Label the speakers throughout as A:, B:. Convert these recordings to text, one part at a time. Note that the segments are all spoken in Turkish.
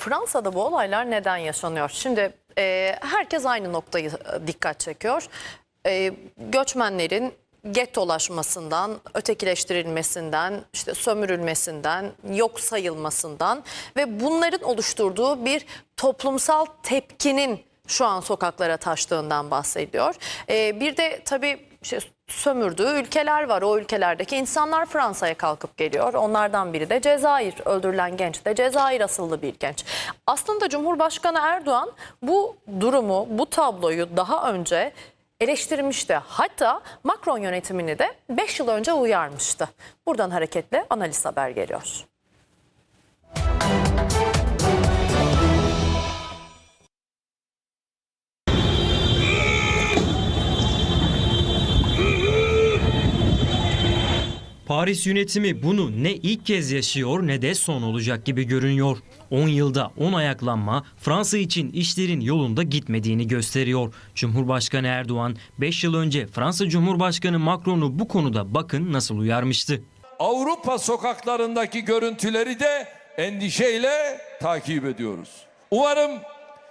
A: Fransa'da bu olaylar neden yaşanıyor? Şimdi e, herkes aynı noktayı e, dikkat çekiyor. E, göçmenlerin gettolaşmasından, ötekileştirilmesinden, işte sömürülmesinden, yok sayılmasından ve bunların oluşturduğu bir toplumsal tepkinin şu an sokaklara taştığından bahsediyor. E, bir de tabii işte sömürdüğü ülkeler var. O ülkelerdeki insanlar Fransa'ya kalkıp geliyor. Onlardan biri de Cezayir. Öldürülen genç de Cezayir asıllı bir genç. Aslında Cumhurbaşkanı Erdoğan bu durumu, bu tabloyu daha önce eleştirmişti. Hatta Macron yönetimini de 5 yıl önce uyarmıştı. Buradan hareketle analiz haber geliyor.
B: Paris yönetimi bunu ne ilk kez yaşıyor ne de son olacak gibi görünüyor. 10 yılda 10 ayaklanma Fransa için işlerin yolunda gitmediğini gösteriyor. Cumhurbaşkanı Erdoğan 5 yıl önce Fransa Cumhurbaşkanı Macron'u bu konuda bakın nasıl uyarmıştı.
C: Avrupa sokaklarındaki görüntüleri de endişeyle takip ediyoruz. Umarım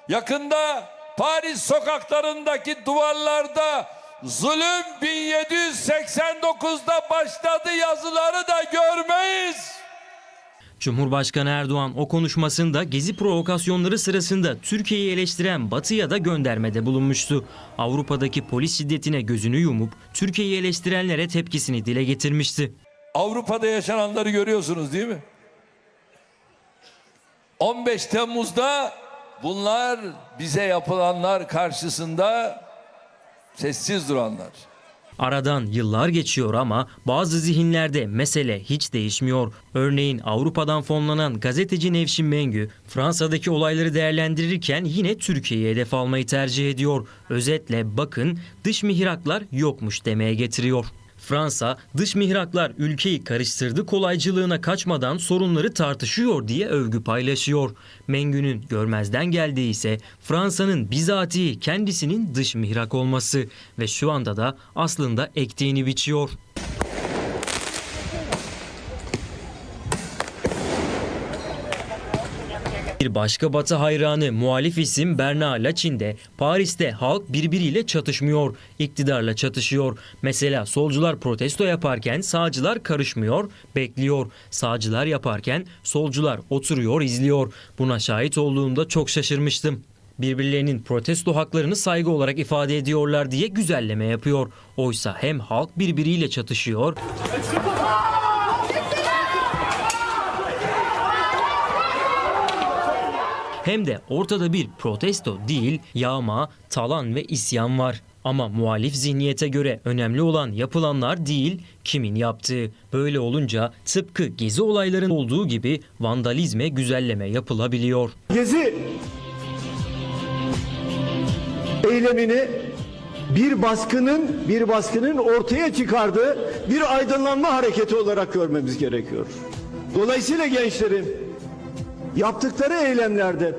C: yakında Paris sokaklarındaki duvarlarda zulüm 1789'da başladı yazıları da görmeyiz.
B: Cumhurbaşkanı Erdoğan o konuşmasında gezi provokasyonları sırasında Türkiye'yi eleştiren Batı'ya da göndermede bulunmuştu. Avrupa'daki polis şiddetine gözünü yumup Türkiye'yi eleştirenlere tepkisini dile getirmişti.
C: Avrupa'da yaşananları görüyorsunuz değil mi? 15 Temmuz'da bunlar bize yapılanlar karşısında sessiz duranlar.
B: Aradan yıllar geçiyor ama bazı zihinlerde mesele hiç değişmiyor. Örneğin Avrupa'dan fonlanan gazeteci Nevşin Mengü Fransa'daki olayları değerlendirirken yine Türkiye'yi hedef almayı tercih ediyor. Özetle bakın dış mihraklar yokmuş demeye getiriyor. Fransa dış mihraklar ülkeyi karıştırdı kolaycılığına kaçmadan sorunları tartışıyor diye övgü paylaşıyor. Mengü'nün görmezden geldiği ise Fransa'nın bizatihi kendisinin dış mihrak olması ve şu anda da aslında ektiğini biçiyor. Bir başka Batı hayranı muhalif isim Berna Laçin de Paris'te halk birbiriyle çatışmıyor, iktidarla çatışıyor. Mesela solcular protesto yaparken sağcılar karışmıyor, bekliyor. Sağcılar yaparken solcular oturuyor, izliyor. Buna şahit olduğumda çok şaşırmıştım. Birbirlerinin protesto haklarını saygı olarak ifade ediyorlar diye güzelleme yapıyor. Oysa hem halk birbiriyle çatışıyor Hem de ortada bir protesto değil, yağma, talan ve isyan var. Ama muhalif zihniyete göre önemli olan yapılanlar değil, kimin yaptığı. Böyle olunca tıpkı gezi olaylarının olduğu gibi vandalizme güzelleme yapılabiliyor.
D: Gezi eylemini bir baskının bir baskının ortaya çıkardığı bir aydınlanma hareketi olarak görmemiz gerekiyor. Dolayısıyla gençlerin yaptıkları eylemlerde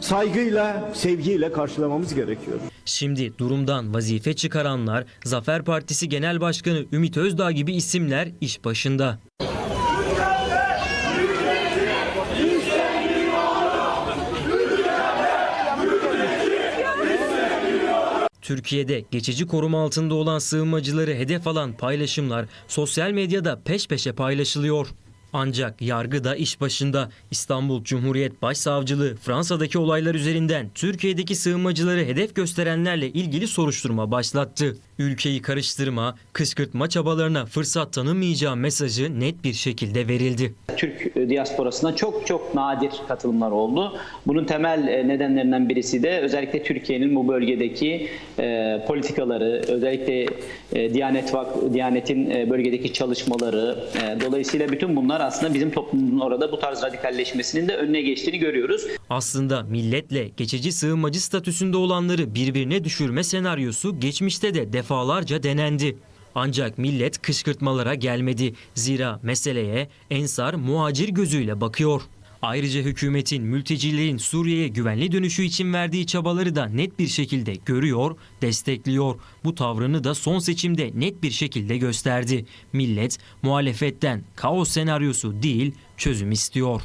D: saygıyla, sevgiyle karşılamamız gerekiyor.
B: Şimdi durumdan vazife çıkaranlar, Zafer Partisi Genel Başkanı Ümit Özdağ gibi isimler iş başında. Türkiye'de geçici koruma altında olan sığınmacıları hedef alan paylaşımlar sosyal medyada peş peşe paylaşılıyor. Ancak yargı da iş başında. İstanbul Cumhuriyet Başsavcılığı Fransa'daki olaylar üzerinden Türkiye'deki sığınmacıları hedef gösterenlerle ilgili soruşturma başlattı. Ülkeyi karıştırma, kışkırtma çabalarına fırsat tanımayacağı mesajı net bir şekilde verildi.
E: Türk diasporasına çok çok nadir katılımlar oldu. Bunun temel e, nedenlerinden birisi de özellikle Türkiye'nin bu bölgedeki e, politikaları, özellikle e, Diyanet Vak Diyanet'in e, bölgedeki çalışmaları. E, dolayısıyla bütün bunlar aslında bizim toplumun orada bu tarz radikalleşmesinin de önüne geçtiğini görüyoruz.
B: Aslında milletle geçici sığınmacı statüsünde olanları birbirine düşürme senaryosu geçmişte de defalarca denendi. Ancak millet kışkırtmalara gelmedi. Zira meseleye ensar muhacir gözüyle bakıyor. Ayrıca hükümetin mültecilerin Suriye'ye güvenli dönüşü için verdiği çabaları da net bir şekilde görüyor, destekliyor. Bu tavrını da son seçimde net bir şekilde gösterdi. Millet muhalefetten kaos senaryosu değil çözüm istiyor.